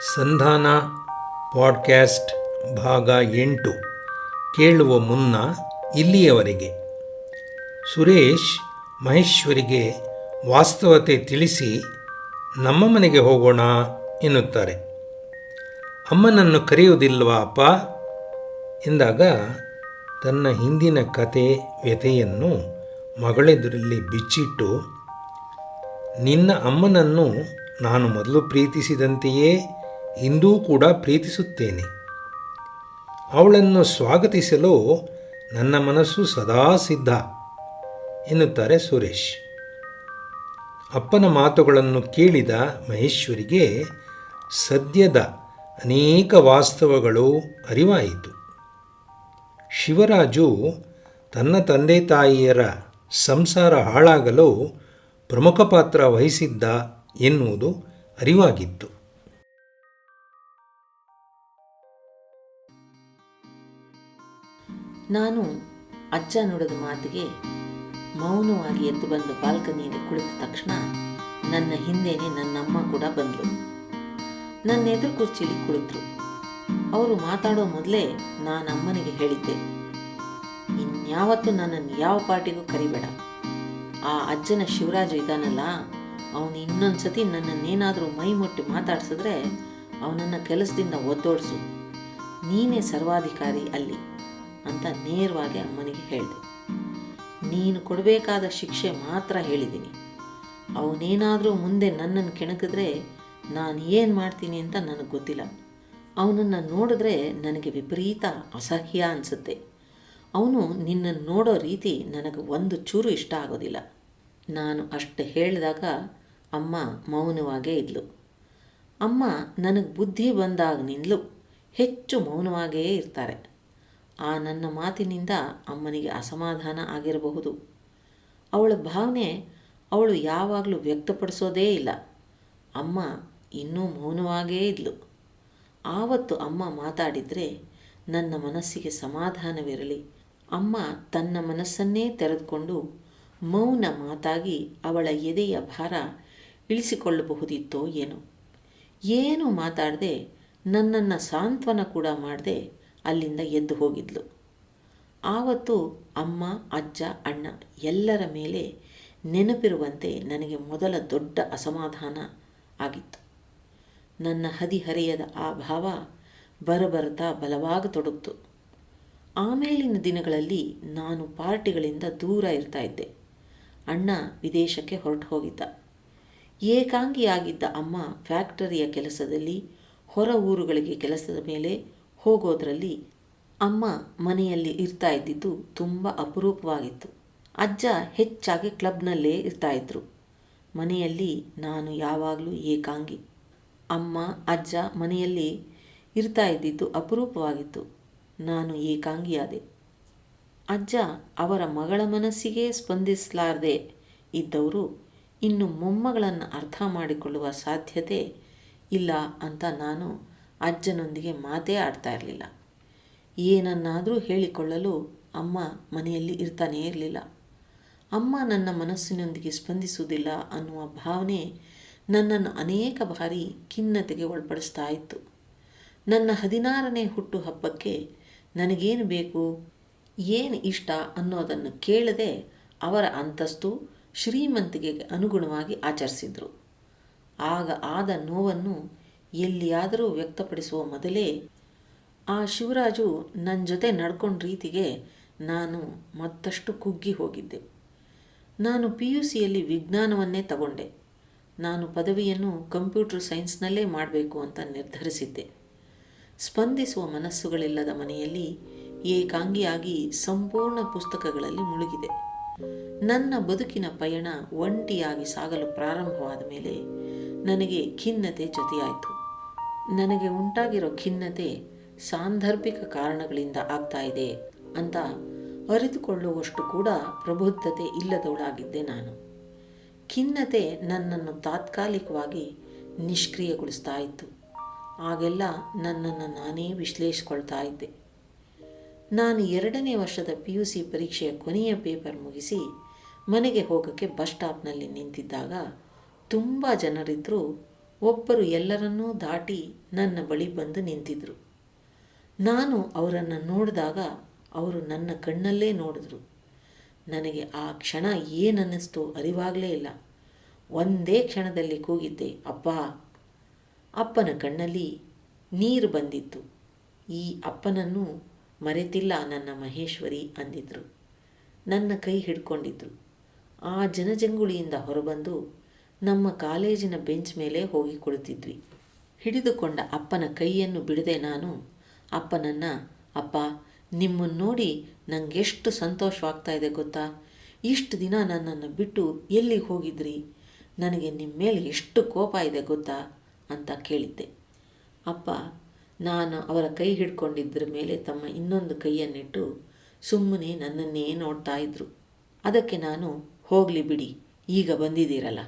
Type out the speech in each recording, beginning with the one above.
ಸಂಧಾನ ಪಾಡ್ಕ್ಯಾಸ್ಟ್ ಭಾಗ ಎಂಟು. ಕೇಳುವ ಮುನ್ನ ಇಲ್ಲಿಯವರೆಗೆ. ಸುರೇಶ್ ಮಹೇಶ್ವರಿಗೆ ವಾಸ್ತವತೆ ತಿಳಿಸಿ, ನಮ್ಮ ಮನೆಗೆ ಹೋಗೋಣ ಎನ್ನುತ್ತಾರೆ. ಅಮ್ಮನನ್ನು ಕರೆಯುವುದಿಲ್ವಾ ಅಪ್ಪ? ಎಂದಾಗ, ತನ್ನ ಹಿಂದಿನ ಕತೆ ವ್ಯಥೆಯನ್ನು ಮಗಳೆದುರಲ್ಲಿ ಬಿಚ್ಚಿಟ್ಟು, ನಿನ್ನ ಅಮ್ಮನನ್ನು ನಾನು ಮೊದಲು ಪ್ರೀತಿಸಿದಂತೆಯೇ ಇಂದೂ ಕೂಡ ಪ್ರೀತಿಸುತ್ತೇನೆ. ಅವಳನ್ನು ಸ್ವಾಗತಿಸಲು ನನ್ನ ಮನಸ್ಸು ಸದಾ ಸಿದ್ಧ, ಎನ್ನುತ್ತಾರೆ ಸುರೇಶ್. ಅಪ್ಪನ ಮಾತುಗಳನ್ನು ಕೇಳಿದ ಮಹೇಶ್ವರಿಗೆ ಸದ್ಯದ ಅನೇಕ ವಾಸ್ತವಗಳು ಅರಿವಾಯಿತು. ಶಿವರಾಜು ತನ್ನ ತಂದೆ ತಾಯಿಯರ ಸಂಸಾರ ಹಾಳಾಗಲು ಪ್ರಮುಖ ಪಾತ್ರ ವಹಿಸಿದ್ದ ಎನ್ನುವುದು ಅರಿವಾಗಿತ್ತು. ನಾನು ಅಜ್ಜ ನೋಡಿದ ಮಾತಿಗೆ ಮೌನವಾಗಿ ಎದ್ದು ಬಂದು ಬಾಲ್ಕನಿಯಲ್ಲಿ ಕುಳಿತ ತಕ್ಷಣ ನನ್ನ ಹಿಂದೆನೆ ನನ್ನಮ್ಮ ಕೂಡ ಬಂದರು ನನ್ನ ಎದುರು ಕುರ್ಚಿಲಿ ಕುಳಿತರು. ಅವರು ಮಾತಾಡೋ ಮೊದಲೇ ನಾನು ಅಮ್ಮನಿಗೆ ಹೇಳಿದ್ದೆ, ಇನ್ಯಾವತ್ತೂ ನನ್ನನ್ನು ಯಾವ ಪಾರ್ಟಿಗೂ ಕರಿಬೇಡ. ಆ ಅಜ್ಜನ ಶಿವರಾಜು ಇದ್ದಾನಲ್ಲ, ಅವನು ಇನ್ನೊಂದು ಸತಿ ನನ್ನನ್ನೇನಾದರೂ ಮೈ ಮುಟ್ಟಿ ಮಾತಾಡ್ಸಿದ್ರೆ ಅವನನ್ನು ಕೆಲಸದಿಂದ ಒದ್ದೋಡಿಸು. ನೀನೇ ಸರ್ವಾಧಿಕಾರಿ ಅಲ್ಲಿ. ಅಂತ ನೇರವಾಗಿ ಅಮ್ಮನಿಗೆ ಹೇಳಿದೆ. ನೀನು ಕೊಡಬೇಕಾದ ಶಿಕ್ಷೆ ಮಾತ್ರ ಹೇಳಿದ್ದೀನಿ. ಅವನೇನಾದರೂ ಮುಂದೆ ನನ್ನನ್ನು ಕೆಣಕಿದ್ರೆ ನಾನು ಏನು ಮಾಡ್ತೀನಿ ಅಂತ ನನಗೆ ಗೊತ್ತಿಲ್ಲ. ಅವನನ್ನು ನೋಡಿದ್ರೆ ನನಗೆ ವಿಪರೀತ ಅಸಹ್ಯ ಅನಿಸುತ್ತೆ. ಅವನು ನಿನ್ನನ್ನು ನೋಡೋ ರೀತಿ ನನಗೆ ಒಂದು ಚೂರು ಇಷ್ಟ ಆಗೋದಿಲ್ಲ. ನಾನು ಅಷ್ಟು ಹೇಳಿದಾಗ ಅಮ್ಮ ಮೌನವಾಗೇ ಇದ್ಲು. ಅಮ್ಮ ನನಗೆ ಬುದ್ಧಿ ಬಂದಾಗನಿಂದಲೂ ಹೆಚ್ಚು ಮೌನವಾಗೇ ಇರ್ತಾರೆ. ಆ ನನ್ನ ಮಾತಿನಿಂದ ಅಮ್ಮನಿಗೆ ಅಸಮಾಧಾನ ಆಗಿರಬಹುದು. ಅವಳ ಭಾವನೆ ಅವಳು ಯಾವಾಗಲೂ ವ್ಯಕ್ತಪಡಿಸೋದೇ ಇಲ್ಲ. ಅಮ್ಮ ಇನ್ನೂ ಮೌನವಾಗೇ ಇದ್ಲು. ಆವತ್ತು ಅಮ್ಮ ಮಾತಾಡಿದರೆ ನನ್ನ ಮನಸ್ಸಿಗೆ ಸಮಾಧಾನವಿರಲಿ. ಅಮ್ಮ ತನ್ನ ಮನಸ್ಸನ್ನೇ ತೆರೆದುಕೊಂಡು ಮೌನ ಮಾತಾಗಿ ಅವಳ ಎದೆಯ ಭಾರ ಇಳಿಸಿಕೊಳ್ಳಬಹುದಿತ್ತೋ ಏನೋ. ಏನೂ ಮಾತಾಡದೆ ನನ್ನನ್ನು ಸಾಂತ್ವನ ಕೂಡ ಮಾಡದೆ ಅಲ್ಲಿಂದ ಎದ್ದು ಹೋಗಿದ್ಲು. ಆವತ್ತು ಅಮ್ಮ, ಅಜ್ಜ, ಅಣ್ಣ ಎಲ್ಲರ ಮೇಲೆ ನೆನಪಿರುವಂತೆ ನನಗೆ ಮೊದಲ ದೊಡ್ಡ ಅಸಮಾಧಾನ ಆಗಿತ್ತು. ನನ್ನ ಹದಿಹರೆಯದ ಆ ಭಾವ ಬರಬರ್ತಾ ಬಲವಾಗತೊಡಗಿತು. ಆಮೇಲಿನ ದಿನಗಳಲ್ಲಿ ನಾನು ಪಾರ್ಟಿಗಳಿಂದ ದೂರ ಇರ್ತಾ ಇದ್ದೆ. ಅಣ್ಣ ವಿದೇಶಕ್ಕೆ ಹೊರಟು ಹೋಗಿದ್ದ ಏಕಾಂಗಿಯಾಗಿದ್ದ ಅಮ್ಮ ಫ್ಯಾಕ್ಟರಿಯ ಕೆಲಸದಲ್ಲಿ ಹೊರ ಊರುಗಳಿಗೆ ಕೆಲಸದ ಮೇಲೆ ಹೋಗೋದ್ರಲ್ಲಿ ಅಮ್ಮ ಮನೆಯಲ್ಲಿ ಇರ್ತಾ ಇದ್ದಿದ್ದು ತುಂಬ ಅಪರೂಪವಾಗಿತ್ತು. ಅಜ್ಜ ಹೆಚ್ಚಾಗಿ ಕ್ಲಬ್ನಲ್ಲೇ ಇರ್ತಾ ಇದ್ರು. ಮನೆಯಲ್ಲಿ ನಾನು ಯಾವಾಗಲೂ ಏಕಾಂಗಿ. ಅಮ್ಮ, ಅಜ್ಜ ಮನೆಯಲ್ಲಿ ಇರ್ತಾ ಇದ್ದಿದ್ದು ಅಪರೂಪವಾಗಿತ್ತು. ನಾನು ಏಕಾಂಗಿಯಾದೆ. ಅಜ್ಜ ಅವರ ಮಗಳ ಮನಸ್ಸಿಗೆ ಸ್ಪಂದಿಸಲಾರದೆ ಇದ್ದವರು ಇನ್ನು ಮೊಮ್ಮಗಳನ್ನು ಅರ್ಥ ಮಾಡಿಕೊಳ್ಳುವ ಸಾಧ್ಯತೆ ಇಲ್ಲ ಅಂತ ನಾನು ಅಜ್ಜನೊಂದಿಗೆ ಮಾತೇ ಆಡ್ತಾ ಇರಲಿಲ್ಲ. ಏನನ್ನಾದರೂ ಹೇಳಿಕೊಳ್ಳಲು ಅಮ್ಮ ಮನೆಯಲ್ಲಿ ಇರ್ತಾನೇ ಇರಲಿಲ್ಲ. ಅಮ್ಮ ನನ್ನ ಮನಸ್ಸಿನೊಂದಿಗೆ ಸ್ಪಂದಿಸುವುದಿಲ್ಲ ಅನ್ನುವ ಭಾವನೆ ನನ್ನನ್ನು ಅನೇಕ ಬಾರಿ ಖಿನ್ನತೆಗೆ ಒಳಪಡಿಸ್ತಾ ಇತ್ತು. ನನ್ನ ಹದಿನಾರನೇ ಹುಟ್ಟು ಹಬ್ಬಕ್ಕೆ ನನಗೇನು ಬೇಕು, ಏನು ಇಷ್ಟ ಅನ್ನೋದನ್ನು ಕೇಳದೆ ಅವರ ಅಂತಸ್ತು ಶ್ರೀಮಂತಿಗೆ ಅನುಗುಣವಾಗಿ ಆಚರಿಸಿದರು. ಆಗ ಆದ ನೋವನ್ನು ಎಲ್ಲಿಯಾದರೂ ವ್ಯಕ್ತಪಡಿಸುವ ಮೊದಲೇ ಆ ಶಿವರಾಜು ನನ್ನ ಜೊತೆ ನಡ್ಕೊಂಡ ರೀತಿಗೆ ನಾನು ಮತ್ತಷ್ಟು ಕುಗ್ಗಿ ಹೋಗಿದ್ದೆ. ನಾನು ಪಿ ಯು ಸಿಯಲ್ಲಿ ವಿಜ್ಞಾನವನ್ನೇ ತಗೊಂಡೆ. ನಾನು ಪದವಿಯನ್ನು ಕಂಪ್ಯೂಟರ್ ಸೈನ್ಸ್ನಲ್ಲೇ ಮಾಡಬೇಕು ಅಂತ ನಿರ್ಧರಿಸಿದ್ದೆ. ಸ್ಪಂದಿಸುವ ಮನಸ್ಸುಗಳಿಲ್ಲದ ಮನೆಯಲ್ಲಿ ಏಕಾಂಗಿಯಾಗಿ ಸಂಪೂರ್ಣ ಪುಸ್ತಕಗಳಲ್ಲಿ ಮುಳುಗಿದೆ. ನನ್ನ ಬದುಕಿನ ಪಯಣ ಒಂಟಿಯಾಗಿ ಸಾಗಲು ಪ್ರಾರಂಭವಾದ ಮೇಲೆ ನನಗೆ ಖಿನ್ನತೆ ಜೊತೆಯಾಯಿತು. ನನಗೆ ಉಂಟಾಗಿರೋ ಖಿನ್ನತೆ ಸಾಂದರ್ಭಿಕ ಕಾರಣಗಳಿಂದ ಆಗ್ತಾ ಇದೆ ಅಂತ ಅರಿತುಕೊಳ್ಳುವಷ್ಟು ಕೂಡ ಪ್ರಬುದ್ಧತೆ ಇಲ್ಲದವಳಾಗಿದ್ದೆ ನಾನು. ಖಿನ್ನತೆ ನನ್ನನ್ನು ತಾತ್ಕಾಲಿಕವಾಗಿ ನಿಷ್ಕ್ರಿಯಗೊಳಿಸ್ತಾ ಇತ್ತು. ಆಗೆಲ್ಲ ನನ್ನನ್ನು ನಾನೇ ವಿಶ್ಲೇಷಿಸ್ಕೊಳ್ತಾ ಇದ್ದೆ. ನಾನು ಎರಡನೇ ವರ್ಷದ ಪಿ ಯು ಸಿ ಪರೀಕ್ಷೆಯ ಕೊನೆಯ ಪೇಪರ್ ಮುಗಿಸಿ ಮನೆಗೆ ಹೋಗೋಕ್ಕೆ ಬಸ್ ಸ್ಟಾಪ್ನಲ್ಲಿ ನಿಂತಿದ್ದಾಗ ತುಂಬ ಜನರಿದ್ದರೂ ಒಬ್ಬರು ಎಲ್ಲರನ್ನೂ ದಾಟಿ ನನ್ನ ಬಳಿ ಬಂದು ನಿಂತಿದ್ದರು ನಾನು ಅವರನ್ನು ನೋಡಿದಾಗ ಅವರು ನನ್ನ ಕಣ್ಣಲ್ಲೇ ನೋಡಿದ್ರು. ನನಗೆ ಆ ಕ್ಷಣ ಏನನ್ನಿಸ್ತೋ ಅರಿವಾಗಲೇ ಇಲ್ಲ. ಒಂದೇ ಕ್ಷಣದಲ್ಲಿ ಕೂಗಿದ್ದೆ, ಅಪ್ಪ, ಅಪ್ಪನ ಕಣ್ಣಲ್ಲಿ ನೀರು ಬಂದಿತ್ತು. ಈ ಅಪ್ಪನನ್ನು ಮರೆತಿಲ್ಲ ನನ್ನ ಮಹೇಶ್ವರಿ ಅಂದಿದ್ರು. ನನ್ನ ಕೈ ಹಿಡ್ಕೊಂಡಿದ್ರು. ಆ ಜನಜಂಗುಳಿಯಿಂದ ಹೊರಬಂದು ನಮ್ಮ ಕಾಲೇಜಿನ ಬೆಂಚ್ ಮೇಲೆ ಹೋಗಿ ಕುಳಿತಿದ್ವಿ. ಹಿಡಿದುಕೊಂಡ ಅಪ್ಪನ ಕೈಯನ್ನು ಬಿಡದೆ ನಾನು, ಅಪ್ಪನನ್ನು, ಅಪ್ಪ ನಿಮ್ಮನ್ನು ನೋಡಿ ನನಗೆಷ್ಟು ಸಂತೋಷವಾಗ್ತಾ ಇದೆ ಗೊತ್ತಾ? ಇಷ್ಟು ದಿನ ನನ್ನನ್ನು ಬಿಟ್ಟು ಎಲ್ಲಿಗೆ ಹೋಗಿದ್ರಿ? ನನಗೆ ನಿಮ್ಮ ಮೇಲೆ ಎಷ್ಟು ಕೋಪ ಇದೆ ಗೊತ್ತಾ? ಅಂತ ಕೇಳಿದ್ದೆ. ಅಪ್ಪ, ನಾನು ಅವರ ಕೈ ಹಿಡ್ಕೊಂಡಿದ್ದರ ಮೇಲೆ ತಮ್ಮ ಇನ್ನೊಂದು ಕೈಯನ್ನಿಟ್ಟು ಸುಮ್ಮನೆ ನನ್ನನ್ನೇ ನೋಡ್ತಾ ಇದ್ರು. ಅದಕ್ಕೆ ನಾನು, ಹೋಗಲಿ ಬಿಡಿ, ಈಗ ಬಂದಿದ್ದೀರಲ್ಲ.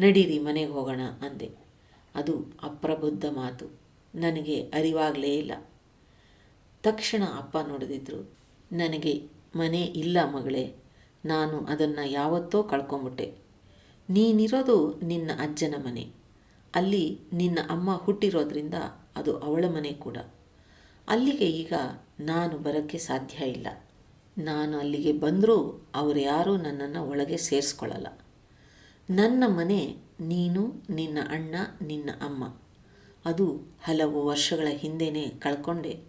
ನಡೀರಿ, ಮನೆಗೆ ಹೋಗೋಣ ಅಂದೆ. ಅದು ಅಪ್ರಬುದ್ಧ ಮಾತು. ನನಗೆ ಅರಿವಾಗಲೇ ಇಲ್ಲ. ತಕ್ಷಣ ಅಪ್ಪ ನೋಡಿದ್ರು ನನಗೆ ಮನೆ ಇಲ್ಲ ಮಗಳೇ, ನಾನು ಅದನ್ನು ಯಾವತ್ತೋ ಕಳ್ಕೊಂಬಿಟ್ಟೆ. ನೀನಿರೋದು ನಿನ್ನ ಅಜ್ಜನ ಮನೆ. ಅಲ್ಲಿ ನಿನ್ನ ಅಮ್ಮ ಹುಟ್ಟಿರೋದ್ರಿಂದ ಅದು ಅವಳ ಮನೆ ಕೂಡ. ಅಲ್ಲಿಗೆ ಈಗ ನಾನು ಬರೋಕ್ಕೆ ಸಾಧ್ಯ ಇಲ್ಲ. ನಾನು ಅಲ್ಲಿಗೆ ಬಂದರೂ ಅವರು ಯಾರೂ ನನ್ನನ್ನು ಒಳಗೆ ಸೇರಿಸ್ಕೊಳ್ಳಲ್ಲ ನನ್ನ ಮನೆ ನೀನು, ನಿನ್ನ ಅಣ್ಣ, ನಿನ್ನ ಅಮ್ಮ. ಅದು ಹಲವು ವರ್ಷಗಳ ಹಿಂದೆಯೇ ಕಳ್ಕೊಂಡೆ.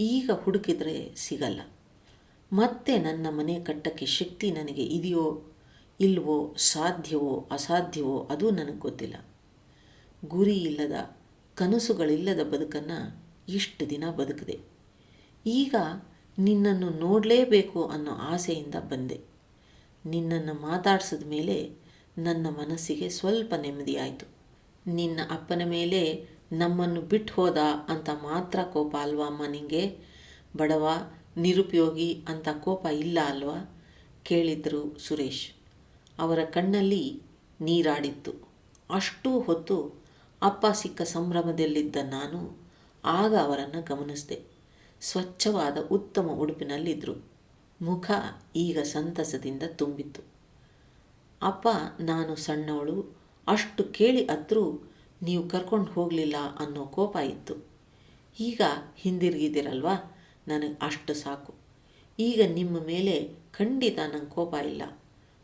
ಈಗ ಹುಡುಕಿದ್ರೆ ಸಿಗಲ್ಲ. ಮತ್ತೆ ನನ್ನ ಮನೆ ಕಟ್ಟಕ್ಕೆ ಶಕ್ತಿ ನನಗೆ ಇದೆಯೋ, ಇಲ್ವೋ, ಸಾಧ್ಯವೋ, ಅಸಾಧ್ಯವೋ ಅದು ನನಗೆ ಗೊತ್ತಿಲ್ಲ. ಗುರಿ ಇಲ್ಲದ, ಕನಸುಗಳಿಲ್ಲದ ಬದುಕನ್ನು ಇಷ್ಟು ದಿನ ಬದುಕಿದೆ. ಈಗ ನಿನ್ನನ್ನು ನೋಡಲೇಬೇಕು ಅನ್ನೋ ಆಸೆಯಿಂದ ಬಂದೆ. ನಿನ್ನನ್ನು ಮಾತಾಡಿಸಿದ ಮೇಲೆ ನನ್ನ ಮನಸ್ಸಿಗೆ ಸ್ವಲ್ಪ ನೆಮ್ಮದಿಯಾಯಿತು ನಿನ್ನ ಅಪ್ಪನ ಮೇಲೆ ನಮ್ಮನ್ನು ಬಿಟ್ಟು ಹೋದ ಅಂತ ಮಾತ್ರ ಕೋಪ ಅಲ್ವಾ ಅಮ್ಮ ನಿಂಗೆ? ಬಡವ, ನಿರುಪಯೋಗಿ ಅಂತ ಕೋಪ ಇಲ್ಲ ಅಲ್ವಾ? ಕೇಳಿದ್ರು ಸುರೇಶ್. ಅವರ ಕಣ್ಣಲ್ಲಿ ನೀರಾಡಿತ್ತು. ಅಷ್ಟೂ ಹೊತ್ತು ಅಪ್ಪ ಸಿಕ್ಕ ಸಂಭ್ರಮದಲ್ಲಿದ್ದ ನಾನು ಆಗ ಅವರನ್ನು ಗಮನಿಸಿದೆ. ಸ್ವಚ್ಛವಾದ ಉತ್ತಮ ಉಡುಪಿನಲ್ಲಿದ್ದರು ಮುಖ ಈಗ ಸಂತಸದಿಂದ ತುಂಬಿತ್ತು. ಅಪ್ಪ, ನಾನು ಸಣ್ಣವಳು. ಅಷ್ಟು ಕೇಳಿ ಅತ್ರೂ, ನೀವು ಕರ್ಕೊಂಡು ಹೋಗಲಿಲ್ಲ ಅನ್ನೋ ಕೋಪ ಇತ್ತು. ಈಗ ಹಿಂದಿರುಗಿದ್ದೀರಲ್ವಾ? ನನಗೆ ಅಷ್ಟು ಸಾಕು. ಈಗ ನಿಮ್ಮ ಮೇಲೆ ಖಂಡಿತ ನಂಗೆ ಕೋಪ ಇಲ್ಲ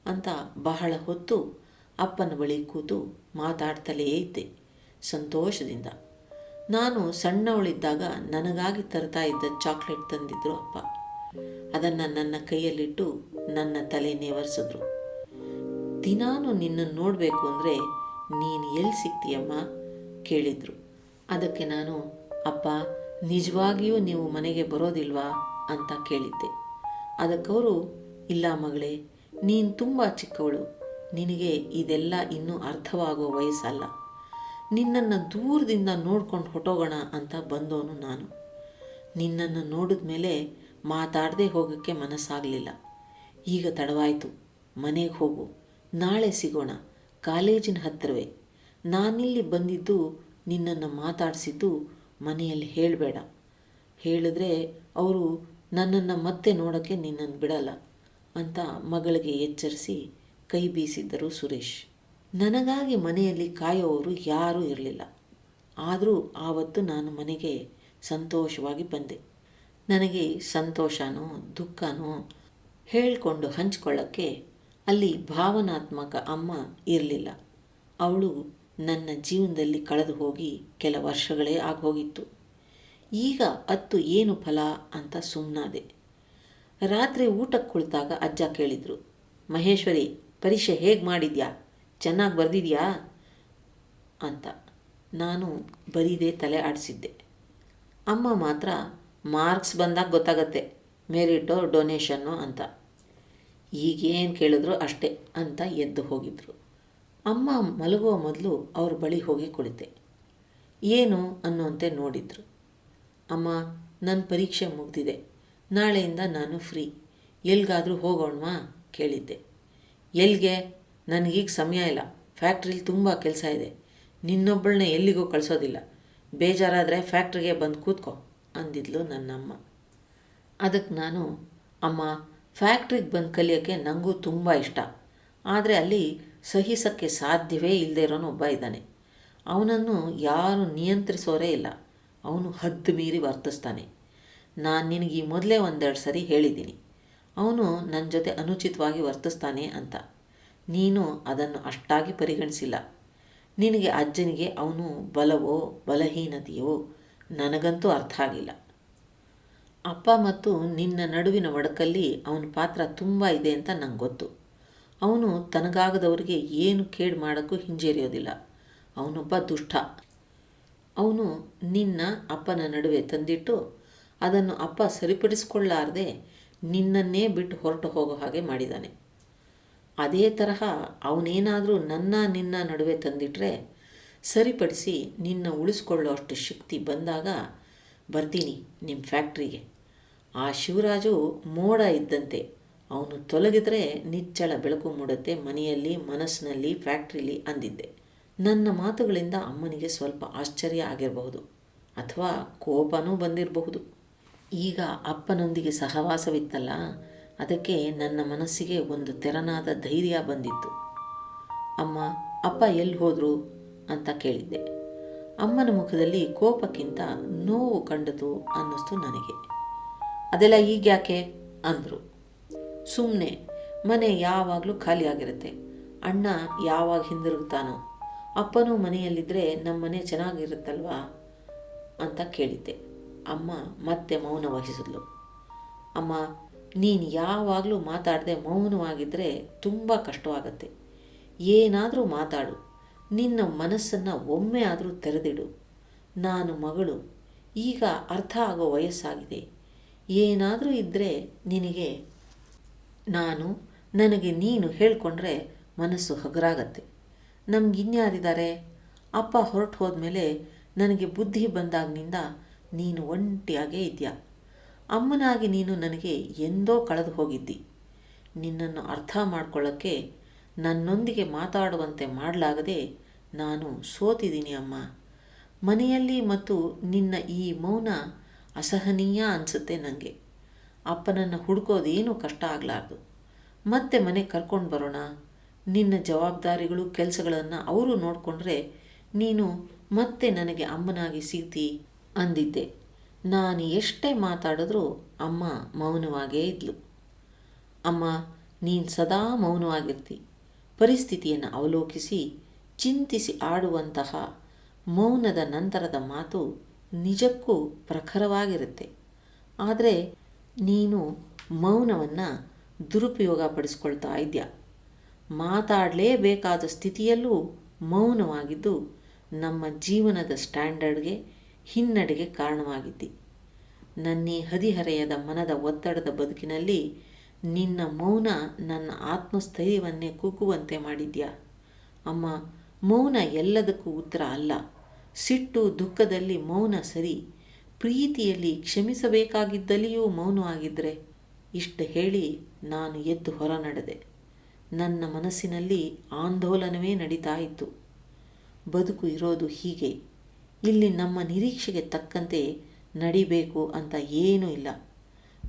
ಅಂತ ಬಹಳ ಹೊತ್ತು ಅಪ್ಪನ ಬಳಿ ಕೂತು ಮಾತಾಡ್ತಲೇ ಇದ್ದೆ, ಸಂತೋಷದಿಂದ. ನಾನು ಸಣ್ಣವಳಿದ್ದಾಗ ನನಗಾಗಿ ತರ್ತಾ ಇದ್ದ ಚಾಕ್ಲೇಟ್ ತಂದಿದ್ರು ಅಪ್ಪ. ಅದನ್ನು ನನ್ನ ಕೈಯಲ್ಲಿಟ್ಟು ನನ್ನ ತಲೆ ನೇವರಿಸಿದ್ರು ದಿನಾನು ನಿನ್ನನ್ನು ನೋಡಬೇಕು ಅಂದರೆ ನೀನು ಎಲ್ಲಿ ಸಿಗ್ತೀಯಮ್ಮ? ಕೇಳಿದರು. ಅದಕ್ಕೆ ನಾನು, ಅಪ್ಪ, ನಿಜವಾಗಿಯೂ ನೀವು ಮನೆಗೆ ಬರೋದಿಲ್ವಾ? ಅಂತ ಕೇಳಿದ್ದೆ. ಅದಕ್ಕವರು ಇಲ್ಲ ಮಗಳೇ, ನೀನು ತುಂಬ ಚಿಕ್ಕವಳು. ನಿನಗೆ ಇದೆಲ್ಲ ಇನ್ನೂ ಅರ್ಥವಾಗೋ ವಯಸ್ಸಲ್ಲ. ನಿನ್ನನ್ನು ದೂರದಿಂದ ನೋಡ್ಕೊಂಡು ಹೊಟ್ಟೋಗೋಣ ಅಂತ ಬಂದವನು ನಾನು. ನಿನ್ನನ್ನು ನೋಡಿದ ಮೇಲೆ ಮಾತಾಡದೆ ಹೋಗೋಕ್ಕೆ ಮನಸ್ಸಾಗಲಿಲ್ಲ. ಈಗ ತಡವಾಯಿತು. ಮನೆಗೆ ಹೋಗು. ನಾಳೆ ಸಿಗೋಣ, ಕಾಲೇಜಿನ ಹತ್ತಿರವೇ ನಾನಿಲ್ಲಿ ಬಂದಿದ್ದು ನಿನ್ನನ್ನು ಮಾತಾಡಿಸಿದ್ದು ಮನೆಯಲ್ಲಿ ಹೇಳಬೇಡ. ಹೇಳಿದ್ರೆ ಅವರು ನನ್ನನ್ನು ಮತ್ತೆ ನೋಡೋಕ್ಕೆ ನಿನ್ನನ್ನು ಬಿಡಲ್ಲ ಅಂತ ಮಗಳಿಗೆ ಎಚ್ಚರಿಸಿ ಕೈ ಬೀಸಿದ್ದರು ಸುರೇಶ್. ನನಗಾಗಿ ಮನೆಯಲ್ಲಿ ಕಾಯೋವರು ಯಾರೂ ಇರಲಿಲ್ಲ. ಆದರೂ ಆವತ್ತು ನಾನು ಮನೆಗೆ ಸಂತೋಷವಾಗಿ ಬಂದೆ. ನನಗೆ ಸಂತೋಷನೋ ದುಃಖನೋ ಹೇಳಿಕೊಂಡು ಹಂಚ್ಕೊಳ್ಳೋಕ್ಕೆ ಅಲ್ಲಿ ಭಾವನಾತ್ಮಕ ಅಮ್ಮ ಇರಲಿಲ್ಲ. ಅವಳು ನನ್ನ ಜೀವನದಲ್ಲಿ ಕಳೆದು ಹೋಗಿ ಕೆಲ ವರ್ಷಗಳೇ ಆಗೋಗಿತ್ತು. ಈಗ ಅತ್ತು ಏನು ಫಲ ಅಂತ ಸುಮ್ಮನಾದೆ ರಾತ್ರಿ ಊಟಕ್ಕೆ ಕುಳಿತಾಗ ಅಜ್ಜ ಕೇಳಿದರು, ಮಹೇಶ್ವರಿ, ಪರೀಕ್ಷೆ ಹೇಗೆ ಮಾಡಿದ್ಯಾ? ಚೆನ್ನಾಗಿ ಬರೆದಿದ್ಯಾ? ಅಂತ. ನಾನು ಬರೀದೇ ತಲೆ ಆಡಿಸಿದ್ದೆ. ಅಮ್ಮ ಮಾತ್ರ ಮಾರ್ಕ್ಸ್ ಬಂದಾಗ ಗೊತ್ತಾಗತ್ತೆ, ಮೆರಿಟೋ ಡೊನೇಷನ್ನು ಅಂತ. ಈಗೇನು ಕೇಳಿದ್ರು ಅಷ್ಟೇ ಅಂತ ಎದ್ದು ಹೋಗಿದ್ರು. ಅಮ್ಮ ಮಲಗುವ ಮೊದಲು ಅವ್ರ ಬಳಿ ಹೋಗಿ ಕುಳಿತೆ. ಏನು ಅನ್ನುವಂತೆ ನೋಡಿದ್ರು. ಅಮ್ಮ ನನ್ನ ಪರೀಕ್ಷೆ ಮುಗ್ದಿದೆ. ನಾಳೆಯಿಂದ ನಾನು ಫ್ರೀ. ಎಲ್ಗಾದರೂ ಹೋಗೋಣವಾ? ಕೇಳಿದ್ದೆ. ಎಲ್ಲಿಗೆ ನನಗೀಗ ಸಮಯ ಇಲ್ಲ. ಫ್ಯಾಕ್ಟ್ರಿಲಿ ತುಂಬ ಕೆಲಸ ಇದೆ. ನಿನ್ನೊಬ್ಬಳನ್ನ ಎಲ್ಲಿಗೂ ಕಳಿಸೋದಿಲ್ಲ. ಬೇಜಾರಾದರೆ ಫ್ಯಾಕ್ಟ್ರಿಗೆ ಬಂದು ಕೂತ್ಕೋ, ಅಂದಿದ್ಲು ನನ್ನಮ್ಮ. ಅದಕ್ಕೆ ನಾನು, ಅಮ್ಮ ಫ್ಯಾಕ್ಟ್ರಿಗೆ ಬಂದು ಕಲಿಯೋಕ್ಕೆ ನನಗೂ ತುಂಬ ಇಷ್ಟ. ಆದರೆ ಅಲ್ಲಿ ಸಹಿಸೋಕ್ಕೆ ಸಾಧ್ಯವೇ ಇಲ್ಲದೆ ಇರೋನು ಒಬ್ಬ ಇದ್ದಾನೆ. ಅವನನ್ನು ಯಾರು ನಿಯಂತ್ರಿಸೋರೇ ಇಲ್ಲ. ಅವನು ಹದ್ದು ಮೀರಿ ವರ್ತಿಸ್ತಾನೆ. ನಾನು ನಿನಗೆ ಈ ಮೊದಲೇ ಒಂದೆರಡು ಸರಿ ಹೇಳಿದ್ದೀನಿ. ಅವನು ನನ್ನ ಜೊತೆ ಅನುಚಿತವಾಗಿ ವರ್ತಿಸ್ತಾನೆ ಅಂತ. ನೀನು ಅದನ್ನು ಅಷ್ಟಾಗಿ ಪರಿಗಣಿಸಿಲ್ಲ. ನಿನಗೆ ಅಜ್ಜನಿಗೆ ಅವನು ಬಲವೋ, ಬಲಹೀನತೆಯೋ ನನಗಂತೂ ಅರ್ಥ ಆಗಿಲ್ಲ. ಅಪ್ಪ ಮತ್ತು ನಿನ್ನ ನಡುವಿನ ಒಡಕಲ್ಲಿ ಅವನ ಪಾತ್ರ ತುಂಬ ಇದೆ ಅಂತ ನಂಗೆ ಗೊತ್ತು. ಅವನು ತನಗಾಗದವರಿಗೆ ಏನು ಕೇಡು ಮಾಡೋಕ್ಕೂ ಹಿಂಜರಿಯೋದಿಲ್ಲ. ಅವನೊಬ್ಬ ದುಷ್ಟ. ಅವನು ನಿನ್ನ ಅಪ್ಪನ ನಡುವೆ ತಂದಿಟ್ಟು ಅದನ್ನು ಅಪ್ಪ ಸರಿಪಡಿಸಿಕೊಳ್ಳಾರದೆ ನಿನ್ನನ್ನೇ ಬಿಟ್ಟು ಹೊರಟು ಹೋಗೋ ಹಾಗೆ ಮಾಡಿದ್ದಾನೆ ಅದೇ ತರಹ ಅವನೇನಾದರೂ ನನ್ನ ನಿನ್ನ ನಡುವೆ ತಂದಿಟ್ರೆ ಸರಿಪಡಿಸಿ ನಿನ್ನ ಉಳಿಸ್ಕೊಳ್ಳೋ ಅಷ್ಟು ಶಕ್ತಿ ಬಂದಾಗ ಬರ್ತೀನಿ ನಿಮ್ಮ ಫ್ಯಾಕ್ಟ್ರಿಗೆ. ಆ ಶಿವರಾಜು ಮೋಡ ಇದ್ದಂತೆ. ಅವನು ತೊಲಗಿದ್ರೆ ನಿಚ್ಚಳ ಬೆಳಕು ಮೂಡತ್ತೆ, ಮನೆಯಲ್ಲಿ, ಮನಸ್ಸಿನಲ್ಲಿ, ಫ್ಯಾಕ್ಟ್ರಿಲಿ ಅಂದಿದ್ದೆ. ನನ್ನ ಮಾತುಗಳಿಂದ ಅಮ್ಮನಿಗೆ ಸ್ವಲ್ಪ ಆಶ್ಚರ್ಯ ಆಗಿರಬಹುದು, ಅಥವಾ ಕೋಪನೂ ಬಂದಿರಬಹುದು. ಈಗ ಅಪ್ಪನೊಂದಿಗೆ ಸಹವಾಸವಿತ್ತಲ್ಲ, ಅದಕ್ಕೆ ನನ್ನ ಮನಸ್ಸಿಗೆ ಒಂದು ತೆರನಾದ ಧೈರ್ಯ ಬಂದಿತ್ತು. ಅಮ್ಮ, ಅಪ್ಪ ಎಲ್ಲಿ ಹೋದರು ಅಂತ ಕೇಳಿದ್ದೆ. ಅಮ್ಮನ ಮುಖದಲ್ಲಿ ಕೋಪಕ್ಕಿಂತ ನೋವು ಕಂಡಿತು ಅನ್ನಿಸ್ತು ನನಗೆ. ಅದೆಲ್ಲ ಈಗ ಯಾಕೆ ಅಂದರು. ಸುಮ್ಮನೆ ಮನೆ ಯಾವಾಗಲೂ ಖಾಲಿಯಾಗಿರುತ್ತೆ ಅಣ್ಣ ಯಾವಾಗ ಹಿಂದಿರುಗ್ತಾನೋ, ಅಪ್ಪನೂ ಮನೆಯಲ್ಲಿದ್ದರೆ ನಮ್ಮ ಮನೆ ಚೆನ್ನಾಗಿರುತ್ತಲ್ವಾ ಅಂತ ಕೇಳಿದ್ದೆ. ಅಮ್ಮ ಮತ್ತೆ ಮೌನ ವಹಿಸಿದ್ಲು. ಅಮ್ಮ, ನೀನು ಯಾವಾಗಲೂ ಮಾತಾಡದೆ ಮೌನವಾಗಿದ್ದರೆ ತುಂಬ ಕಷ್ಟವಾಗತ್ತೆ. ಏನಾದರೂ ಮಾತಾಡು. ನಿನ್ನ ಮನಸ್ಸನ್ನು ಒಮ್ಮೆ ಆದರೂ ತೆರೆದಿಡು. ನಾನು ಮಗಳು. ಈಗ ಅರ್ಥ ಆಗೋ ವಯಸ್ಸಾಗಿದೆ. ಏನಾದರೂ ಇದ್ದರೆ ನಿನಗೆ, ನಾನು ನನಗೆ ನೀನು ಹೇಳ್ಕೊಂಡ್ರೆ ಮನಸ್ಸು ಹಗುರಾಗತ್ತೆ. ನಮಗಿನ್ಯಾರಿದ್ದಾರೆ ಅಪ್ಪ ಹೊರಟು ಹೋದ್ಮೇಲೆ ನನಗೆ ಬುದ್ಧಿ ಬಂದಾಗಿನಿಂದ ನೀನು ಒಂಟಿಯಾಗೇ ಇದೆಯಾ? ಅಮ್ಮನಾಗಿ ನೀನು ನನಗೆ ಎಂದೋ ಕಳೆದು ಹೋಗಿದ್ದಿ. ನಿನ್ನನ್ನು ಅರ್ಥ ಮಾಡ್ಕೊಳ್ಳೋಕ್ಕೆ ನನ್ನೊಂದಿಗೆ ಮಾತಾಡುವಂತೆ ಮಾಡಲಾಗದೆ ನಾನು ಸೋತಿದ್ದೀನಿ ಅಮ್ಮ. ಮನೆಯಲ್ಲಿ ಮತ್ತು ನಿನ್ನ ಈ ಮೌನ ಅಸಹನೀಯ ಅನಿಸುತ್ತೆ ನನಗೆ ಅಪ್ಪನನ್ನು ಹುಡ್ಕೋದೇನು ಕಷ್ಟ ಆಗಲಾರ್ದು. ಮತ್ತೆ ಮನೆ ಕರ್ಕೊಂಡು ಬರೋಣ. ನಿನ್ನ ಜವಾಬ್ದಾರಿಗಳು, ಕೆಲಸಗಳನ್ನು ಅವರು ನೋಡಿಕೊಂಡ್ರೆ ನೀನು ಮತ್ತೆ ನನಗೆ ಅಮ್ಮನಾಗಿ ಸಿಗ್ತಿ ಅಂದಿದ್ದೆ. ನಾನು ಎಷ್ಟೇ ಮಾತಾಡಿದ್ರೂ ಅಮ್ಮ ಮೌನವಾಗೇ ಇದ್ಲು. ಅಮ್ಮ, ನೀನು ಸದಾ ಮೌನವಾಗಿರ್ತಿ. ಪರಿಸ್ಥಿತಿಯನ್ನು ಅವಲೋಕಿಸಿ, ಚಿಂತಿಸಿ ಆಡುವಂತಹ ಮೌನದ ನಂತರದ ಮಾತು ನಿಜಕ್ಕೂ ಪ್ರಖರವಾಗಿರುತ್ತೆ. ಆದರೆ ನೀನು ಮೌನವನ್ನು ದುರುಪಯೋಗ ಪಡಿಸ್ಕೊಳ್ತಾ ಇದೆಯಾ? ಮಾತಾಡಲೇಬೇಕಾದ ಸ್ಥಿತಿಯಲ್ಲೂ ಮೌನವಾಗಿದ್ದು ನಮ್ಮ ಜೀವನದ ಸ್ಟ್ಯಾಂಡರ್ಡ್ಗೆ ಹಿನ್ನಡೆಗೆ ಕಾರಣವಾಗಿದ್ದಿ. ನನ್ನೀ ಹದಿಹರೆಯದ ಮನದ ಒತ್ತಡದ ಬದುಕಿನಲ್ಲಿ ನಿನ್ನ ಮೌನ ನನ್ನ ಆತ್ಮಸ್ಥೈರ್ಯವನ್ನೇ ಕುಗ್ಗುವಂತೆ ಮಾಡಿದ್ಯಾ? ಅಮ್ಮ, ಮೌನ ಎಲ್ಲದಕ್ಕೂ ಉತ್ತರ ಅಲ್ಲ. ಸಿಟ್ಟು ದುಃಖದಲ್ಲಿ ಮೌನ ಸರಿ, ಪ್ರೀತಿಯಲ್ಲಿ ಕ್ಷಮಿಸಬೇಕಾಗಿದ್ದಲ್ಲಿಯೂ ಮೌನವಾಗಿದ್ದರೆ ಇಷ್ಟು ಹೇಳಿ ನಾನು ಎದ್ದು ಹೊರ ನಡೆದೆ ನನ್ನ ಮನಸ್ಸಿನಲ್ಲಿ ಆಂದೋಲನವೇ ನಡೀತಾ ಇತ್ತು ಬದುಕು ಇರೋದು ಹೀಗೆ. ಇಲ್ಲಿ ನಮ್ಮ ನಿರೀಕ್ಷೆಗೆ ತಕ್ಕಂತೆ ನಡಿಬೇಕು ಅಂತ ಏನೂ ಇಲ್ಲ.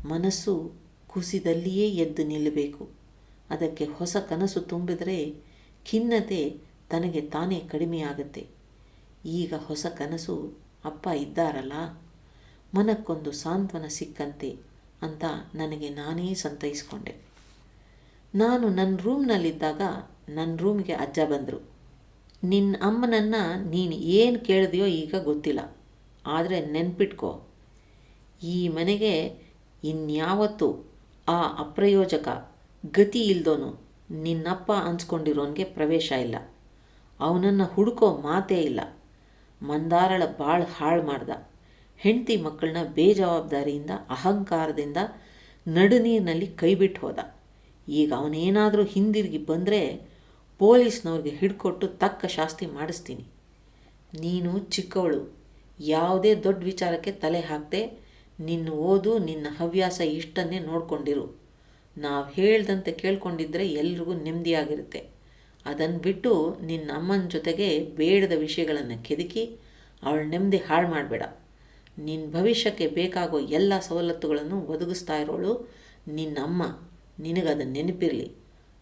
ಮನಸ್ಸು ಕುಸಿದಲ್ಲಿಯೇ ಎದ್ದು ನಿಲ್ಲಬೇಕು. ಅದಕ್ಕೆ ಹೊಸ ಕನಸು ತುಂಬಿದರೆ ಖಿನ್ನತೆ ತನಗೆ ತಾನೇ ಕಡಿಮೆಯಾಗುತ್ತೆ. ಈಗ ಹೊಸ ಕನಸು, ಅಪ್ಪ ಇದ್ದಾರಲ್ಲ, ಮನಕ್ಕೊಂದು ಸಾಂತ್ವನ ಸಿಕ್ಕಂತೆ ಅಂತ ನನಗೆ ನಾನೇ ಸಂತೈಸ್ಕೊಂಡೆ. ನಾನು ನನ್ನ ರೂಮ್ನಲ್ಲಿದ್ದಾಗ ನನ್ನ ರೂಮ್ಗೆ ಅಜ್ಜ ಬಂದರು. ನಿನ್ನ ಅಮ್ಮನನ್ನು ನೀನು ಏನು ಕೇಳಿದೆಯೋ ಈಗ ಗೊತ್ತಿಲ್ಲ. ಆದರೆ ನೆನ್ಪಿಟ್ಕೋ, ಈ ಮನೆಗೆ ಇನ್ಯಾವತ್ತೂ ಆ ಅಪ್ರಯೋಜಕ ಗತಿ ಇಲ್ದೋನು ನಿನ್ನಪ್ಪ ಅನ್ಸ್ಕೊಂಡಿರೋನಿಗೆ ಪ್ರವೇಶ ಇಲ್ಲ. ಅವನನ್ನು ಹುಡುಕೋ ಮಾತೇ ಇಲ್ಲ. ಮಂದಾರಳ ಭಾಳ ಹಾಳು ಮಾಡ್ದ. ಹೆಂಡತಿ ಮಕ್ಕಳನ್ನ ಬೇಜವಾಬ್ದಾರಿಯಿಂದ, ಅಹಂಕಾರದಿಂದ ನಡುನೀರಿನಲ್ಲಿ ಕೈಬಿಟ್ಟು ಹೋದ. ಈಗ ಅವನೇನಾದರೂ ಹಿಂದಿರುಗಿ ಬಂದರೆ ಪೊಲೀಸ್ನವ್ರಿಗೆ ಹಿಡ್ಕೊಟ್ಟು ತಕ್ಕ ಶಾಸ್ತಿ ಮಾಡಿಸ್ತೀನಿ. ನೀನು ಚಿಕ್ಕವಳು, ಯಾವುದೇ ದೊಡ್ಡ ವಿಚಾರಕ್ಕೆ ತಲೆ ಹಾಕದೆ ನಿನ್ನ ಓದು, ನಿನ್ನ ಹವ್ಯಾಸ ಇಷ್ಟನ್ನೇ ನೋಡಿಕೊಂಡಿರು. ನಾವು ಹೇಳ್ದಂತೆ ಕೇಳ್ಕೊಂಡಿದ್ರೆ ಎಲ್ರಿಗೂ ನೆಮ್ಮದಿಯಾಗಿರುತ್ತೆ ಅದನ್ನು ಬಿಟ್ಟು ನಿನ್ನ ಅಮ್ಮನ ಜೊತೆಗೆ ಬೇಡದ ವಿಷಯಗಳನ್ನು ಕೆದಕಿ ಅವಳ ನೆಮ್ಮದಿ ಹಾಳು ಮಾಡಬೇಡ. ನಿನ್ನ ಭವಿಷ್ಯಕ್ಕೆ ಬೇಕಾಗೋ ಎಲ್ಲ ಸವಲತ್ತುಗಳನ್ನು ಒದಗಿಸ್ತಾ ಇರೋಳು ನಿನ್ನ ಅಮ್ಮ. ನಿನಗದನ್ನು ನೆನಪಿರಲಿ.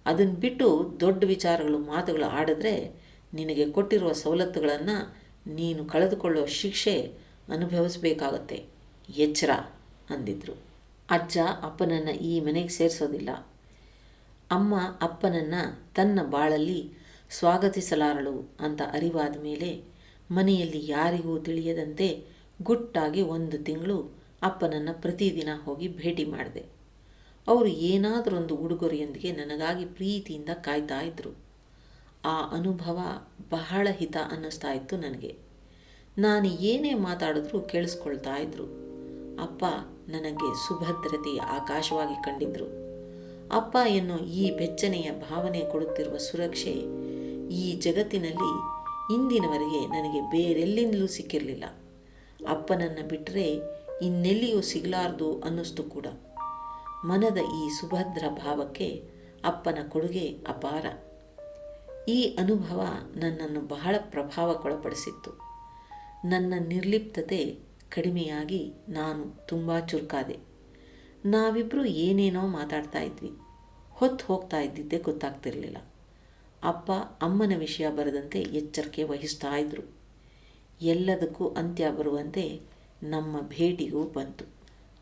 ಅದನ್ನು ಬಿಟ್ಟು ದೊಡ್ಡ ವಿಚಾರಗಳು, ಮಾತುಗಳು ಆಡಿದ್ರೆ ನಿನಗೆ ಕೊಟ್ಟಿರುವ ಸವಲತ್ತುಗಳನ್ನು ನೀನು ಕಳೆದುಕೊಳ್ಳೋ ಶಿಕ್ಷೆ ಅನುಭವಿಸಬೇಕಾಗತ್ತೆ. ಎಚ್ಚರ, ಅಂದಿದ್ರು. ಅಜ್ಜ ಅಪ್ಪನನ್ನು ಈ ಮನೆಗೆ ಸೇರಿಸೋದಿಲ್ಲ. ಅಮ್ಮ ಅಪ್ಪನನ್ನು ತನ್ನ ಬಾಳಲ್ಲಿ ಸ್ವಾಗತಿಸಲಾರಳು ಅಂತ ಅರಿವಾದ ಮೇಲೆ ಮನೆಯಲ್ಲಿ ಯಾರಿಗೂ ತಿಳಿಯದಂತೆ ಗುಟ್ಟಾಗಿ ಒಂದು ತಿಂಗಳು ಅಪ್ಪನನ್ನು ಪ್ರತಿದಿನ ಹೋಗಿ ಭೇಟಿ ಮಾಡಿದೆ. ಅವರು ಏನಾದರೊಂದು ಉಡುಗೊರೆಯೊಂದಿಗೆ ನನಗಾಗಿ ಪ್ರೀತಿಯಿಂದ ಕಾಯ್ತಾ ಇದ್ದರು ಆ ಅನುಭವ ಬಹಳ ಹಿತ ಅನ್ನಿಸ್ತಾ ಇತ್ತು ನನಗೆ. ನಾನು ಏನೇ ಮಾತಾಡಿದ್ರೂ ಕೇಳಿಸ್ಕೊಳ್ತಾ ಇದ್ರು. ಅಪ್ಪ ನನಗೆ ಸುಭದ್ರತೆಯ ಆಕಾಶವಾಗಿ ಕಂಡಿದ್ರು. ಅಪ್ಪ ಎನ್ನುವ ಈ ಬೆಚ್ಚನೆಯ ಭಾವನೆ ಕೊಡುತ್ತಿರುವ ಸುರಕ್ಷೆ ಈ ಜಗತ್ತಿನಲ್ಲಿ ಇಂದಿನವರೆಗೆ ನನಗೆ ಬೇರೆಲ್ಲಿಂದಲೂ ಸಿಕ್ಕಿರಲಿಲ್ಲ. ಅಪ್ಪನನ್ನು ಬಿಟ್ಟರೆ ಇನ್ನೆಲ್ಲಿಯೂ ಸಿಗಲಾರ್ದು ಅನ್ನಿಸ್ತು ಕೂಡ. ಮನದ ಈ ಸುಭದ್ರ ಭಾವಕ್ಕೆ ಅಪ್ಪನ ಕೊಡುಗೆ ಅಪಾರ. ಈ ಅನುಭವ ನನ್ನನ್ನು ಬಹಳ ಪ್ರಭಾವಕ್ಕೊಳಪಡಿಸಿತ್ತು. ನನ್ನ ನಿರ್ಲಿಪ್ತತೆ ಕಡಿಮೆಯಾಗಿ ನಾನು ತುಂಬ ಚುರುಕಾದೆ. ನಾವಿಬ್ಬರು ಏನೇನೋ ಮಾತಾಡ್ತಾ ಇದ್ವಿ. ಹೊತ್ತು ಹೋಗ್ತಾ ಇದ್ದಿದ್ದೇ ಗೊತ್ತಾಗ್ತಿರಲಿಲ್ಲ. ಅಪ್ಪ ಅಮ್ಮನ ವಿಷಯ ಬರದಂತೆ ಎಚ್ಚರಿಕೆ ವಹಿಸ್ತಾ ಇದ್ರು. ಎಲ್ಲದಕ್ಕೂ ಅಂತ್ಯ ಬರುವಂತೆ ನಮ್ಮ ಭೇಟಿಗೂ ಬಂತು.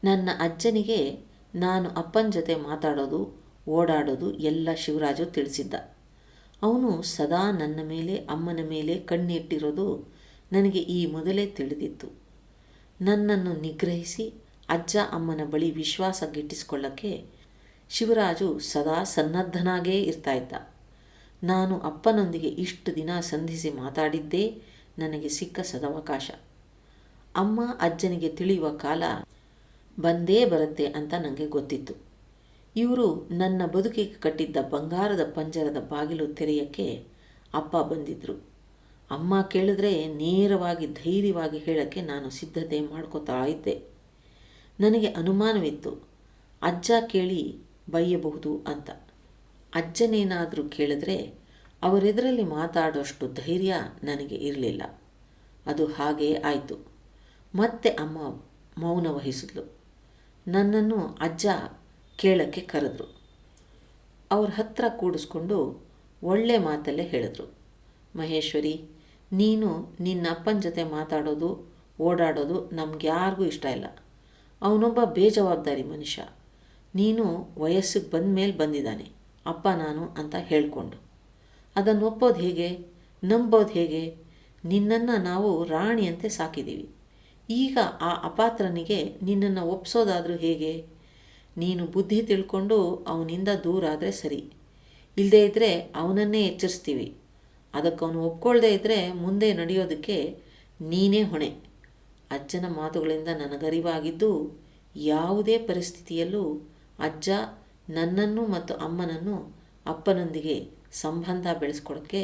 ನನ್ನ ಅಜ್ಜನಿಗೆ ನಾನು ಅಪ್ಪನ ಜೊತೆ ಮಾತಾಡೋದು, ಓಡಾಡೋದು ಎಲ್ಲ ಶಿವರಾಜು ತಿಳಿಸಿದ್ದ. ಅವನು ಸದಾ ನನ್ನ ಮೇಲೆ, ಅಮ್ಮನ ಮೇಲೆ ಕಣ್ಣಿಟ್ಟಿರೋದು ನನಗೆ ಈ ಮೊದಲೇ ತಿಳಿದಿತ್ತು. ನನ್ನನ್ನು ನಿಗ್ರಹಿಸಿ ಅಜ್ಜ ಅಮ್ಮನ ಬಳಿ ವಿಶ್ವಾಸ ಗಿಟ್ಟಿಸಿಕೊಳ್ಳಕ್ಕೆ ಶಿವರಾಜು ಸದಾ ಸನ್ನದ್ಧನಾಗೇ ಇರ್ತಾ ಇದ್ದ ನಾನು ಅಪ್ಪನೊಂದಿಗೆ ಇಷ್ಟು ದಿನ ಸಂಧಿಸಿ ಮಾತಾಡಿದ್ದೇ ನನಗೆ ಸಿಕ್ಕ ಸದವಕಾಶ. ಅಮ್ಮ ಅಜ್ಜನಿಗೆ ತಿಳಿಯುವ ಕಾಲ ಬಂದೇ ಬರುತ್ತೆ ಅಂತ ನನಗೆ ಗೊತ್ತಿತ್ತು. ಇವರು ನನ್ನ ಬದುಕಿಗೆ ಕಟ್ಟಿದ್ದ ಬಂಗಾರದ ಪಂಜರದ ಬಾಗಿಲು ತೆರೆಯಕ್ಕೆ ಅಪ್ಪ ಬಂದಿದ್ದರು ಅಮ್ಮ ಕೇಳಿದ್ರೆ ನೇರವಾಗಿ ಧೈರ್ಯವಾಗಿ ಹೇಳಕ್ಕೆ ನಾನು ಸಿದ್ಧತೆ ಮಾಡ್ಕೋತಾ ಇದ್ದೆ. ನನಗೆ ಅನುಮಾನವಿತ್ತು. ಅಜ್ಜ ಕೇಳಿ ಬೈಯಬಹುದು ಅಂತ. ಅಜ್ಜನೇನಾದರೂ ಕೇಳಿದ್ರೆ ಅವರೆದರಲ್ಲಿ ಮಾತಾಡೋಷ್ಟು ಧೈರ್ಯ ನನಗೆ ಇರಲಿಲ್ಲ. ಅದು ಹಾಗೇ ಆಯಿತು. ಮತ್ತೆ ಅಮ್ಮ ಮೌನ ವಹಿಸಿದ್ಲು. ನನ್ನನ್ನು ಅಜ್ಜ ಕೇಳಕ್ಕೆ ಕರೆದ್ರು. ಅವ್ರ ಹತ್ರ ಕೂಡಿಸ್ಕೊಂಡು ಒಳ್ಳೆ ಮಾತಲ್ಲೇ ಹೇಳಿದ್ರು. ಮಹೇಶ್ವರಿ, ನೀನು ನಿನ್ನ ಅಪ್ಪನ ಜೊತೆ ಮಾತಾಡೋದು, ಓಡಾಡೋದು ನಮ್ಗೆ ಯಾರಿಗೂ ಇಷ್ಟ ಇಲ್ಲ. ಅವನೊಬ್ಬ ಬೇಜವಾಬ್ದಾರಿ ಮನುಷ್ಯ. ನೀನು ವಯಸ್ಸಿಗೆ ಬಂದ ಮೇಲೆ ಬಂದಿದ್ದಾನೆ. ಅಪ್ಪ, ನಾನು ಅಂತ ಹೇಳಿಕೊಂಡು. ಅದನ್ನು ಒಪ್ಪೋದು ಹೇಗೆ? ನಂಬೋದು ಹೇಗೆ? ನಿನ್ನನ್ನು ನಾವು ರಾಣಿಯಂತೆ ಸಾಕಿದ್ದೀವಿ ಈಗ ಆ ಅಪಾತ್ರನಿಗೆ ನಿನ್ನನ್ನು ಒಪ್ಸೋದಾದರೂ ಹೇಗೆ? ನೀನು ಬುದ್ಧಿ ತಿಳ್ಕೊಂಡು ಅವನಿಂದ ದೂರ ಆದರೆ ಸರಿ. ಇಲ್ಲದೇ ಇದ್ದರೆ ಅವನನ್ನೇ ಎಚ್ಚರಿಸ್ತೀವಿ. ಅದಕ್ಕೆ ಅವನು ಒಪ್ಕೊಳ್ಳದೇ ಇದ್ದರೆ ಮುಂದೆ ನಡೆಯೋದಕ್ಕೆ ನೀನೇ ಹೊಣೆ. ಅಜ್ಜನ ಮಾತುಗಳಿಂದ ನನಗರಿವಾಗಿದ್ದು, ಯಾವುದೇ ಪರಿಸ್ಥಿತಿಯಲ್ಲೂ ಅಜ್ಜ ನನ್ನನ್ನು ಮತ್ತು ಅಮ್ಮನನ್ನು ಅಪ್ಪನೊಂದಿಗೆ ಸಂಬಂಧ ಬೆಳೆಸ್ಕೊಡೋಕ್ಕೆ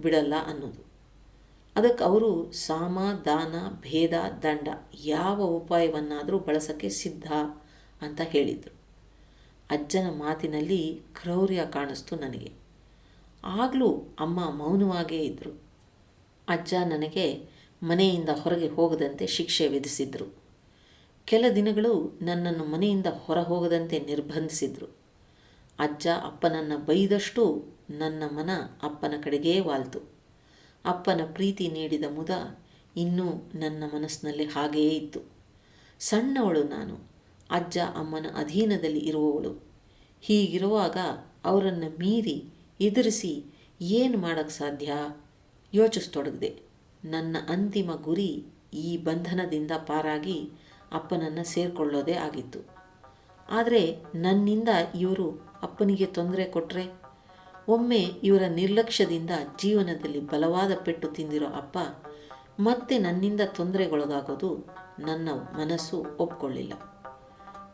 ಬಿಡಲ್ಲ ಅನ್ನೋದು. ಅದಕ್ಕೆ ಅವರು ಸಾಮ, ದಾನ, ಭೇದ, ದಂಡ ಯಾವ ಉಪಾಯವನ್ನಾದರೂ ಬಳಸೋಕ್ಕೆ ಸಿದ್ಧ ಅಂತ ಹೇಳಿದರು. ಅಜ್ಜನ ಮಾತಿನಲ್ಲಿ ಕ್ರೌರ್ಯ ಕಾಣಿಸ್ತು ನನಗೆ. ಆಗಲೂ ಅಮ್ಮ ಮೌನವಾಗೇ ಇದ್ದರು ಅಜ್ಜ ನನಗೆ ಮನೆಯಿಂದ ಹೊರಗೆ ಹೋಗದಂತೆ ಶಿಕ್ಷೆ ವಿಧಿಸಿದರು. ಕೆಲ ದಿನಗಳು ನನ್ನನ್ನು ಮನೆಯಿಂದ ಹೊರ ಹೋಗದಂತೆ ನಿರ್ಬಂಧಿಸಿದರು. ಅಜ್ಜ ಅಪ್ಪನನ್ನು ಬೈದಷ್ಟು ನನ್ನ ಮನ ಅಪ್ಪನ ಕಡೆಗೇ ವಾಲ್ತು. ಅಪ್ಪನ ಪ್ರೀತಿ ನೀಡಿದ ಮುದ ಇನ್ನೂ ನನ್ನ ಮನಸ್ಸಿನಲ್ಲಿ ಹಾಗೆಯೇ ಇತ್ತು. ಸಣ್ಣವಳು ನಾನು, ಅಜ್ಜ ಅಮ್ಮನ ಅಧೀನದಲ್ಲಿ ಇರುವವಳು. ಹೀಗಿರುವಾಗ ಅವರನ್ನು ಮೀರಿ ಎದುರಿಸಿ ಏನು ಮಾಡೋಕ್ಕೆ ಸಾಧ್ಯ? ಯೋಚಿಸ್ತೊಡಗಿದೆ. ನನ್ನ ಅಂತಿಮ ಗುರಿ ಈ ಬಂಧನದಿಂದ ಪಾರಾಗಿ ಅಪ್ಪನನ್ನು ಸೇರಿಕೊಳ್ಳೋದೇ ಆಗಿತ್ತು. ಆದರೆ ನನ್ನಿಂದ ಇವರು ಅಪ್ಪನಿಗೆ ತೊಂದರೆ ಕೊಟ್ಟರೆ ಒಮ್ಮೆ ಇವರ ನಿರ್ಲಕ್ಷ್ಯದಿಂದ ಜೀವನದಲ್ಲಿ ಬಲವಾದ ಪೆಟ್ಟು ತಿಂದಿರೋ ಅಪ್ಪ ಮತ್ತೆ ನನ್ನಿಂದ ತೊಂದರೆಗೊಳಗಾಗೋದು ನನ್ನ ಮನಸ್ಸು ಒಪ್ಕೊಳ್ಳಿಲ್ಲ.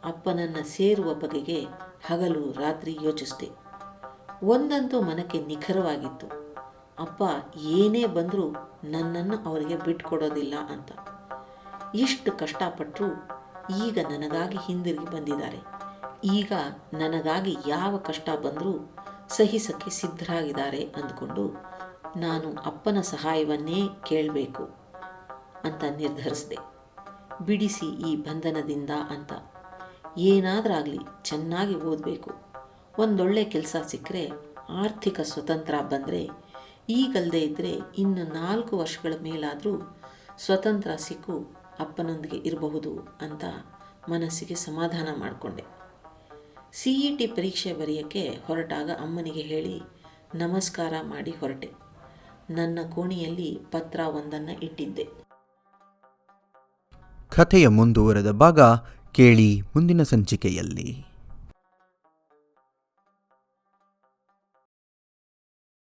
ಅಪ್ಪನನ್ನು ಸೇರುವ ಬಗೆಗೆ ಹಗಲು ರಾತ್ರಿ ಯೋಚಿಸಿದೆ. ಒಂದಂತೂ ಮನಕ್ಕೆ ನಿಖರವಾಗಿತ್ತು. ಅಪ್ಪ, ಏನೇ ಬಂದರೂ ನನ್ನನ್ನು ಅವರಿಗೆ ಬಿಟ್ಕೊಡೋದಿಲ್ಲ ಅಂತ. ಇಷ್ಟು ಕಷ್ಟಪಟ್ಟರೂ ಈಗ ನನಗಾಗಿ ಹಿಂದಿರುಗಿ ಬಂದಿದ್ದಾರೆ. ಈಗ ನನಗಾಗಿ ಯಾವ ಕಷ್ಟ ಬಂದರೂ ಸಹಿಸಕ್ಕೆ ಸಿದ್ಧರಾಗಿದ್ದಾರೆ ಅಂದ್ಕೊಂಡು ನಾನು ಅಪ್ಪನ ಸಹಾಯವನ್ನೇ ಕೇಳಬೇಕು ಅಂತ ನಿರ್ಧರಿಸಿದೆ. ಬಿಡಿಸಿ ಈ ಬಂಧನದಿಂದ ಅಂತ. ಏನಾದರಾಗಲಿ ಚೆನ್ನಾಗಿ ಓದಬೇಕು. ಒಂದೊಳ್ಳೆ ಕೆಲಸ ಸಿಕ್ಕರೆ ಆರ್ಥಿಕ ಸ್ವತಂತ್ರ ಬಂದರೆ ಈಗಲ್ಲದೆ ಇದ್ದರೆ ಇನ್ನು ನಾಲ್ಕು ವರ್ಷಗಳ ಮೇಲಾದರೂ ಸ್ವತಂತ್ರ ಸಿಕ್ಕು ಅಪ್ಪನೊಂದಿಗೆ ಇರಬಹುದು ಅಂತ ಮನಸ್ಸಿಗೆ ಸಮಾಧಾನ ಮಾಡಿಕೊಂಡೆ. ಸಿ ಇ ಟಿ ಪರೀಕ್ಷೆ ಬರೆಯೋಕ್ಕೆ ಹೊರಟಾಗ ಅಮ್ಮನಿಗೆ ಹೇಳಿ, ನಮಸ್ಕಾರ ಮಾಡಿ ಹೊರಟೆ. ನನ್ನ ಕೋಣೆಯಲ್ಲಿ ಪತ್ರ ಒಂದನ್ನು ಇಟ್ಟಿದ್ದೆ. ಕಥೆಯ ಮುಂದುವರೆದ ಭಾಗ ಕೇಳಿ ಮುಂದಿನ ಸಂಚಿಕೆಯಲ್ಲಿ.